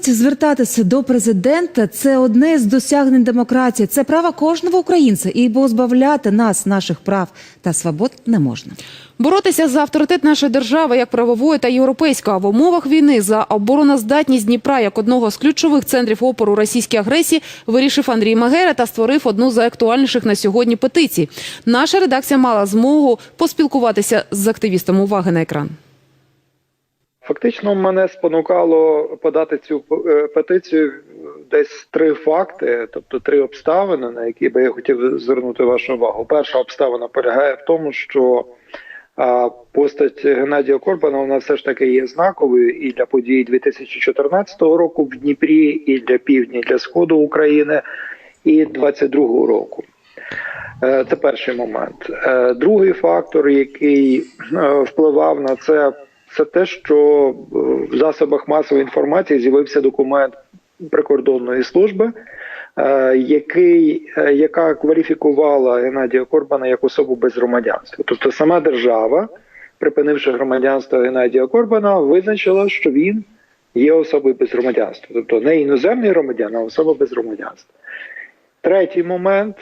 Можливість звертатися до президента це одне з досягнень демократії. Це право кожного українця, і позбавляти нас наших прав та свобод не можна. Боротися за авторитет нашої держави як правової та європейської в умовах війни за обороноздатність Дніпра як одного з ключових центрів опору російській агресії вирішив Андрій Магера та створив одну з актуальніших на сьогодні петицій. Наша редакція мала змогу поспілкуватися з активістом. Уваги на екран. Фактично, мене спонукало подати цю е, петицію десь три факти, тобто три обставини, на які би я хотів звернути вашу увагу. Перша обставина полягає в тому, що постать Геннадія Корбана вона все ж таки є знаковою і для подій 2014 року в Дніпрі, і для півдня, і для сходу України, і 2022 року. Е, Це перший момент. Е, Другий фактор, який впливав на це, це те, що е, в засобах масової інформації з'явився документ прикордонної служби, е, який, е, яка кваліфікувала Геннадія Корбана як особу без громадянства. Тобто сама держава, припинивши громадянство Геннадія Корбана, визначила, що він є особою без громадянства, тобто не іноземний громадян, а особа без громадянства. Третій момент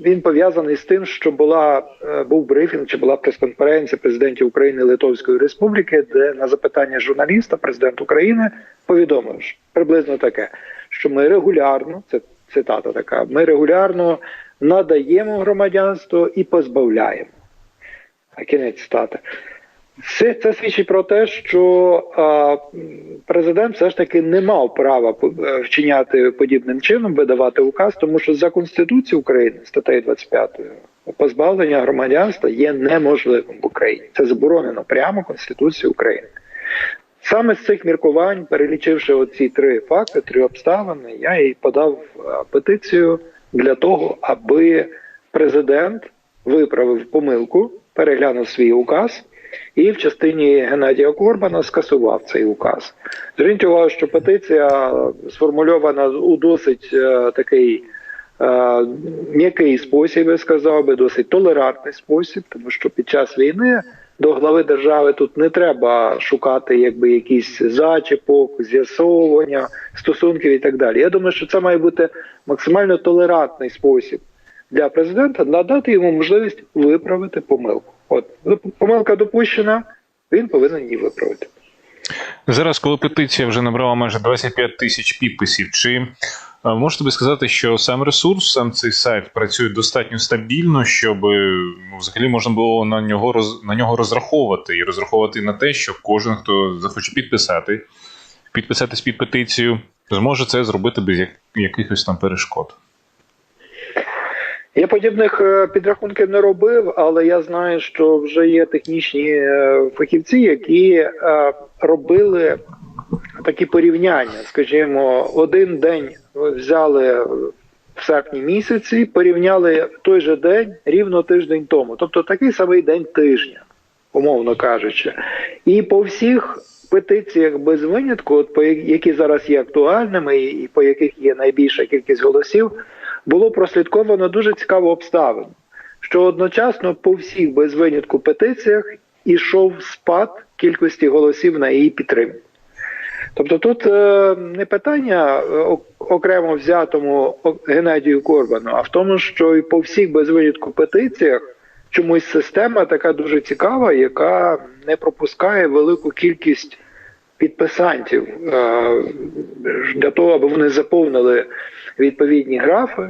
він пов'язаний з тим, що була е, був брифінг чи була прес-конференція президентів України Литовської Республіки, де на запитання журналіста президент України повідомив приблизно таке, що ми регулярно, це цитата така, ми регулярно надаємо громадянство і позбавляємо. А кінець цитати. Це, це свідчить про те, що а, президент все ж таки не мав права е, вчиняти подібним чином, видавати указ, тому що за Конституцією України, статтею 25, позбавлення громадянства є неможливим в Україні. Це заборонено прямо Конституцією України. Саме з цих міркувань, перелічивши оці три факти, три обставини, я і подав е, петицію для того, аби президент виправив помилку, переглянув свій указ і в частині Геннадія Корбана скасував цей указ. Зверніть увагу, що петиція сформульована у досить е, такий е, м'який спосіб, я сказав би, досить толерантний спосіб, тому що під час війни до глави держави тут не треба шукати якби якісь зачіпок, з'ясовування стосунків і так далі. Я думаю, що це має бути максимально толерантний спосіб для президента надати йому можливість виправити помилку. От помилка допущена, він повинен її виправити. Зараз, коли петиція вже набрала майже 25 тисяч підписів, чи е, можете ви сказати, що сам ресурс, сам цей сайт працює достатньо стабільно, щоб е, ну, взагалі можна було на нього на нього розраховувати і розраховувати на те, що кожен, хто захоче підписати, підписатись під петицію, зможе це зробити без якихось там перешкод. Я подібних е, підрахунків не робив, але я знаю, що вже є технічні е, фахівці, які е, робили такі порівняння. Скажімо, один день взяли в серпні місяці, порівняли той же день рівно тиждень тому, тобто такий самий день тижня, умовно кажучи, і по всіх. Петиціях без винятку, от по які зараз є актуальними, і і по яких є найбільша кількість голосів, було прослідковано дуже цікаву обставину, що одночасно по всіх без винятку петиціях ішов спад кількості голосів на її підтримку. Тобто тут е, не питання е, ок- окремо взятому Геннадію Корбану, а в тому, що і по всіх без винятку петиціях чомусь система така дуже цікава, яка не пропускає велику кількість підписантів е, для того, аби вони заповнили відповідні графи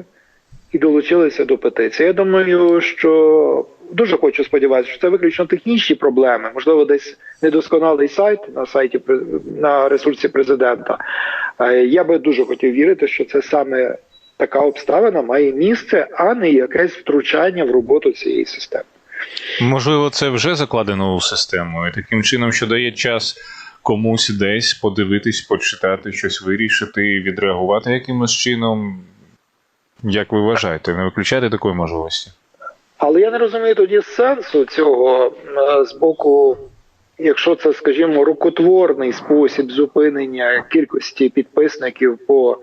і долучилися до петиції. Я думаю, що дуже хочу сподіватися, що це виключно технічні проблеми, можливо, десь недосконалий сайт на сайті на ресурсі президента. Е, Я би дуже хотів вірити, що це саме така обставина має місце, а не якесь втручання в роботу цієї системи. Можливо, це вже закладено у систему, і таким чином, що дає час комусь десь подивитись, почитати, щось вирішити, відреагувати якимось чином. Як ви вважаєте, не виключаєте такої можливості? Але я не розумію тоді сенсу цього е, з боку, якщо це, скажімо, рукотворний спосіб зупинення кількості підписників по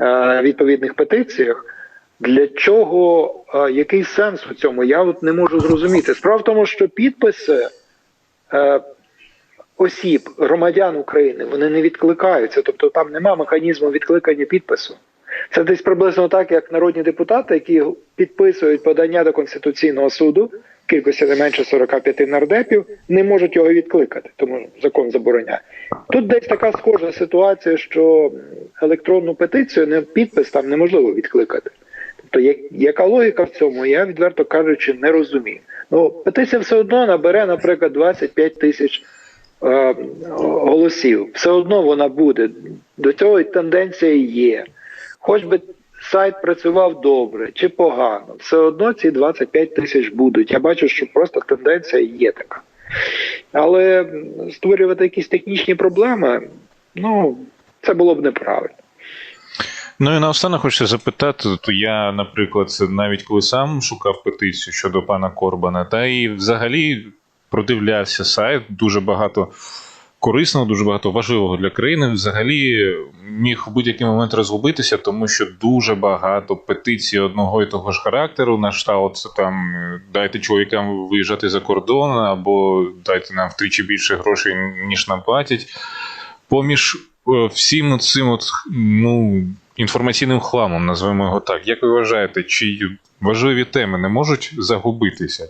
е, відповідних петиціях. Для чого, е, який сенс у цьому? Я от не можу зрозуміти. Справа в тому, що підписи осіб, громадян України, вони не відкликаються, тобто там нема механізму відкликання підпису. Це десь приблизно так, як народні депутати, які підписують подання до Конституційного суду, кількості не менше 45 нардепів, не можуть його відкликати, тому закон забороняє. Тут десь така схожа ситуація, що електронну петицію, не підпис там неможливо відкликати. Тобто, як, яка логіка в цьому, я відверто кажучи, не розумію. Ну, петиція все одно набере, наприклад, 25 тисяч голосів. Все одно вона буде. До цього і тенденція є. Хоч би сайт працював добре чи погано, все одно ці 25 тисяч будуть. Я бачу, що просто тенденція є така. Але створювати якісь технічні проблеми, ну, це було б неправильно. Ну і наостанок хочеться запитати, то я, наприклад, навіть коли сам шукав петицію щодо пана Корбана, та і взагалі продивлявся сайт, дуже багато корисного, дуже багато важливого для країни. Взагалі міг в будь-який момент розгубитися, тому що дуже багато петицій одного і того ж характеру на кшталт там дайте чоловікам виїжджати за кордон, або дайте нам втричі більше грошей, ніж нам платять. Поміж е, всім цим от, ну, інформаційним хламом, називаємо його так. Як ви вважаєте, чи важливі теми не можуть загубитися?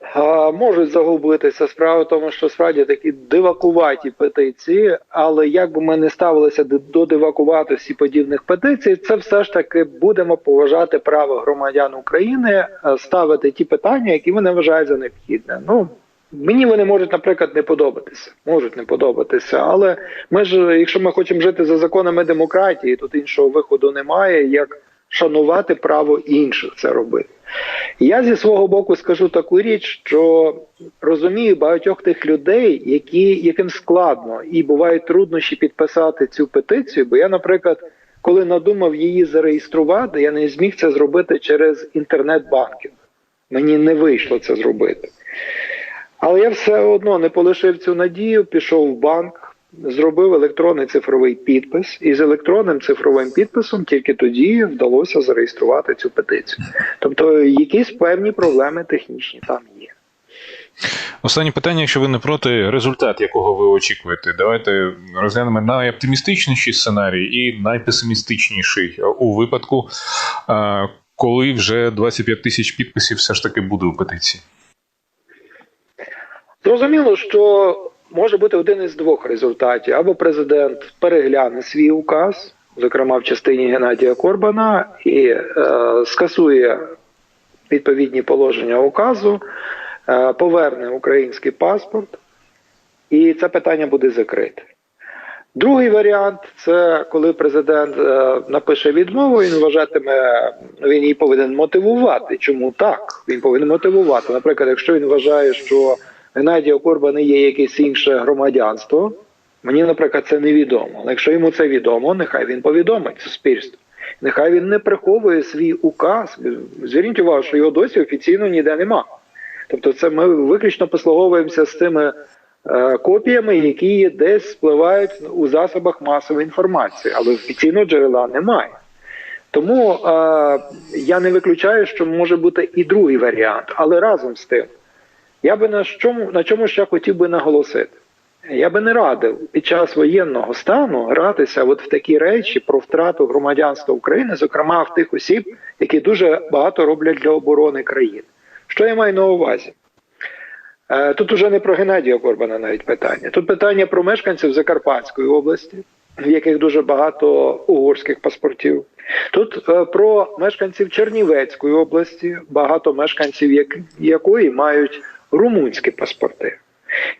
А, можуть загубитися. Справа в тому, що справді такі дивакуваті петиції, але як би ми не ставилися до дивакуватості подібних петицій, це все ж таки будемо поважати право громадян України е, ставити ті питання, які вони вважають за необхідне. Ну мені вони можуть, наприклад, не подобатися, можуть не подобатися, але ми ж, якщо ми хочемо жити за законами демократії, тут іншого виходу немає, як шанувати право інших це робити. Я зі свого боку скажу таку річ, що розумію багатьох тих людей, які, яким складно і бувають труднощі підписати цю петицію. Бо я, наприклад, коли надумав її зареєструвати, я не зміг це зробити через інтернет-банкінг. Мені не вийшло це зробити. Але я все одно не полишив цю надію, пішов в банк, зробив електронний цифровий підпис, і з електронним цифровим підписом тільки тоді вдалося зареєструвати цю петицію. Тобто якісь певні проблеми технічні там є. Останнє питання, якщо ви не проти, результат, якого ви очікуєте. Давайте розглянемо найоптимістичніший сценарій і найпесимістичніший у випадку, е, коли вже 25 тисяч підписів все ж таки буде у петиції. Зрозуміло, що може бути один із двох результатів: або президент перегляне свій указ, зокрема в частині Геннадія Корбана, і е, скасує відповідні положення указу, е, поверне український паспорт, і це питання буде закрите. Другий варіант це коли президент е, напише відмову, він вважатиме, він її повинен мотивувати. Чому так? Він повинен мотивувати. Наприклад, якщо він вважає, що Геннадія Корбана є якесь інше громадянство, мені, наприклад, це невідомо. Але якщо йому це відомо, нехай він повідомить суспільству. Нехай він не приховує свій указ. Зверніть увагу, що його досі офіційно ніде нема. Тобто, це ми виключно послуговуємося з тими е, копіями, які десь спливають у засобах масової інформації, але офіційного джерела немає. Тому е, я не виключаю, що може бути і другий варіант, але разом з тим, я би на чому на чому ще хотів би наголосити. Я би не радив під час воєнного стану гратися от в такі речі про втрату громадянства України, зокрема в тих осіб, які дуже багато роблять для оборони країни. Що я маю на увазі? Е, Тут уже не про Геннадія Корбана навіть питання. Тут питання про мешканців Закарпатської області, в яких дуже багато угорських паспортів. Тут е, про мешканців Чернівецької області, багато мешканців якої мають румунські паспорти.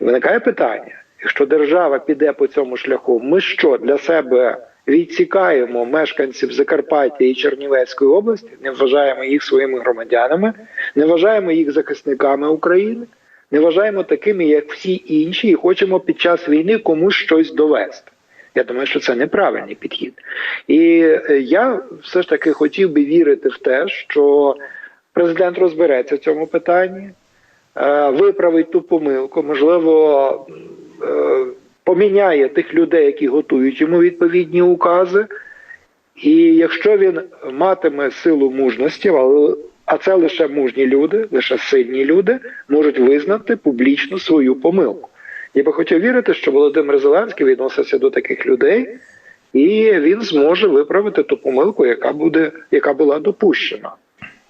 І виникає питання: якщо держава піде по цьому шляху, ми що для себе відсікаємо мешканців Закарпаття і Чернівецької області, не вважаємо їх своїми громадянами, не вважаємо їх захисниками України, не вважаємо такими, як всі інші, і хочемо під час війни комусь щось довести. Я думаю, що це неправильний підхід. І е, я все ж таки хотів би вірити в те, що президент розбереться в цьому питанні, виправить ту помилку, можливо, е, поміняє тих людей, які готують йому відповідні укази. І якщо він матиме силу мужності, А це лише мужні люди, лише сильні люди можуть визнати публічно свою помилку. Я би хотів вірити, що Володимир Зеленський відноситься до таких людей, і він зможе виправити ту помилку, яка буде, яка була допущена.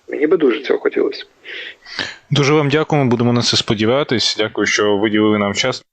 Мені би дуже цього хотілося. Дуже вам дякуємо. Будемо на це сподіватись. Дякую, що виділили нам час.